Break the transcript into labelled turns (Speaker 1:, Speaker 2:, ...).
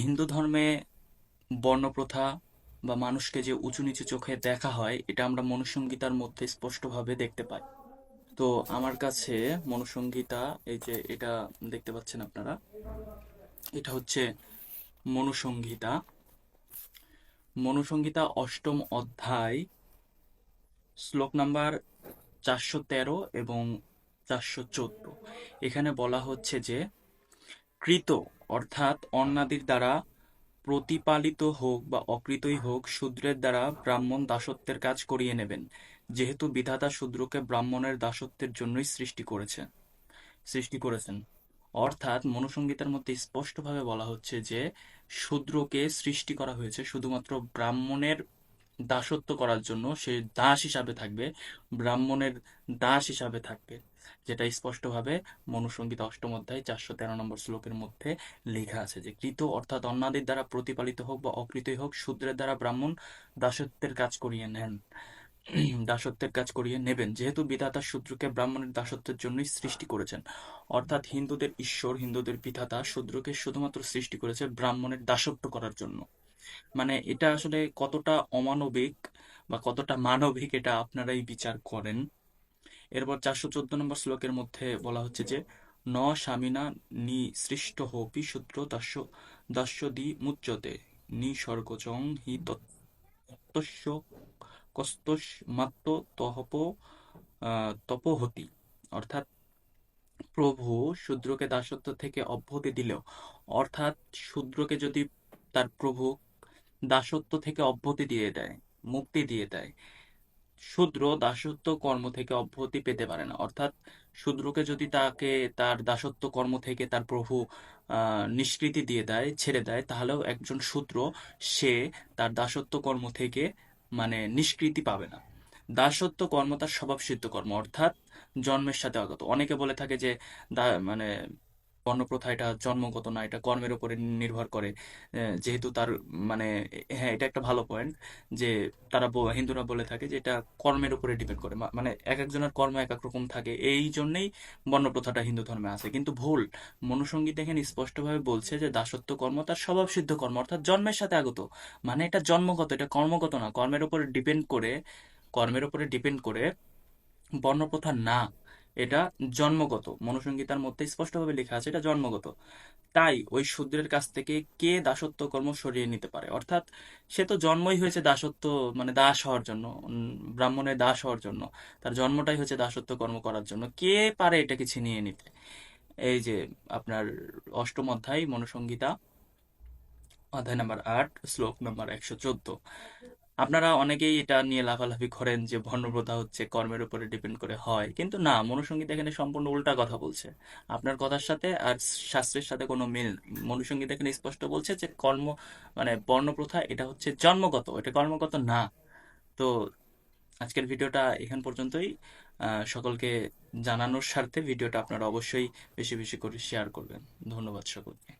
Speaker 1: হিন্দু ধর্মে বর্ণপ্রথা বা মানুষকে যে উঁচু নিচু চোখে দেখা হয়, এটা আমরা মনুসংহিতার মধ্যে স্পষ্টভাবে দেখতে পাই। তো আমার কাছে মনুসংহিতা, এই যে এটা দেখতে পাচ্ছেন আপনারা, এটা হচ্ছে মনুসংহিতা। মনুসংহিতা অষ্টম অধ্যায়, শ্লোক নাম্বার চারশো তেরো এবং চারশো চোদ্দ। এখানে বলা হচ্ছে যে কৃত, অর্থাৎ অন্নাদির দ্বারা প্রতিপালিত হোক বা অকৃতই হোক, শূদ্রের দ্বারা ব্রাহ্মণ দাসত্বের কাজ করিয়ে নেবেন, যেহেতু বিধাতা শূদ্রকে ব্রাহ্মণের দাসত্বের জন্যই সৃষ্টি করেছে, সৃষ্টি করেছেন। অর্থাৎ মনুসংগীতের মধ্যে স্পষ্টভাবে বলা হচ্ছে যে, শূদ্রকে সৃষ্টি করা হয়েছে শুধুমাত্র ব্রাহ্মণের দাসত্ব করার জন্য, সে দাস হিসাবে থাকবে, ব্রাহ্মণের দাস হিসাবে থাকবে। যেটা স্পষ্টভাবে মনুসংগীত অষ্টম অধ্যায় চারশো তেরো নম্বর শ্লোকের মধ্যে লেখা আছে যে, কৃত অর্থাৎ অন্নাদির দ্বারা প্রতিপালিত হোক বা অকৃতই হোক, শূদ্রের দ্বারা ব্রাহ্মণ দাসত্বের কাজ করিয়ে নেন। দাসত্বের কাজ করিয়ে নেবেন। যেহেতু বিধাতা শূদ্রকে ব্রাহ্মণের দাসত্বের জন্যই সৃষ্টি করেছেন, অর্থাৎ হিন্দুদের ঈশ্বর, হিন্দুদের বিধাতা শূদ্রকে শুধুমাত্র সৃষ্টি করেছে ব্রাহ্মণের দাসত্ব করার জন্য। মানে এটা আসলে কতটা অমানবিক বা কতটা মানবিক এটা আপনারাই বিচার করেন। এরপর চারশো চোদ্দ নম্বর শ্লোকের মধ্যে বলা হচ্ছে যে, ন স্বামীনা নি সৃষ্ট হোপি শূদ্র দাস্য দাস্য দি মুচ্যতে। স্বর্গচং হি তত্তস্য কস্তস মাত্র তহপ তপহতি। অর্থাৎ প্রভু শূদ্রকে দাসত্ব থেকে অব্যাহতি দিলেও, অর্থাৎ শূদ্রকে যদি তার প্রভু দাসত্ব থেকে অব্যাহতি দিয়ে দেয়, মুক্তি দিয়ে দেয় শূদ্র দাসত্ব কর্ম থেকে অব্যাহতি পেতে পারে না। অর্থাৎ শূদ্রকে যদি তাকে, তার দাসত্ব কর্ম থেকে তার প্রভু নিষ্কৃতি দিয়ে দেয়, ছেড়ে দেয়, তাহলেও একজন শূদ্র, সে তার দাসত্ব কর্ম থেকে মানে নিষ্কৃতি পাবে না। দাসত্ব কর্ম তার স্বভাবসিদ্ধ কর্ম, অর্থাৎ জন্মের সাথে আগত। অনেকে বলে থাকে যে মানে বর্ণপ্রথা এটা জন্মগত না, এটা কর্মের উপরে নির্ভর করে। যেহেতু তার মানে হ্যাঁ এটা একটা ভালো পয়েন্ট যে তারা হিন্দুরা বলে থাকে যে এটা কর্মের উপরে ডিপেন্ড করে। মানে এক একজনের কর্ম এক এক রকম থাকে, এই জন্যই বর্ণপ্রথাটা হিন্দু ধর্মে আছে। কিন্তু ভুল, মনুসংগীত এখানে স্পষ্টভাবে বলছে যে দাসত্ব কর্ম তার স্বভাবসিদ্ধ কর্ম, অর্থাৎ জন্মের সাথে আগত। মানে এটা জন্মগত, এটা কর্মগত না, কর্মের উপরে ডিপেন্ড করে, কর্মের উপরে ডিপেন্ড করে বর্ণপ্রথা না। এটা জন্মগত। মনুসংহিতার মধ্যে স্পষ্টভাবে লেখা আছে, এটা জন্মগত। তাই ওই শূদ্রের কাছ থেকে কে দাসত্ব কর্ম সরিয়ে নিতে পারে? অর্থাৎ সে তো জন্মই হয়েছে দাসত্ব মানে দাস হওয়ার জন্য ব্রাহ্মণের দাস হওয়ার জন্য। তার জন্মটাই হচ্ছে দাসত্ব কর্ম করার জন্য। কে পারে এটাকে ছিনিয়ে নিতে? এই যে আপনার অষ্টম অধ্যায়, মনুসংহিতা, অধ্যায় নাম্বার আট, শ্লোক নাম্বার একশো চোদ্দ। আপনারা অনেকেই এটা নিয়ে লাফালাফি করেন যে বর্ণপ্রথা হচ্ছে কর্মের উপরে ডিপেন্ড করে হয়। কিন্তু না, মনুসংগীত এখানে সম্পূর্ণ উল্টা কথা বলছে। আপনার কথার সাথে আর শাস্ত্রের সাথে কোনো মিল মনুসংগীত এখানে স্পষ্ট বলছে যে কর্ম মানে বর্ণপ্রথা, এটা হচ্ছে জন্মগত, এটা কর্মগত না। তো আজকের ভিডিওটা এখান পর্যন্তই। সকলকে জানানোর স্বার্থে ভিডিওটা আপনারা অবশ্যই বেশি বেশি করে শেয়ার করবেন। ধন্যবাদ সকলকে।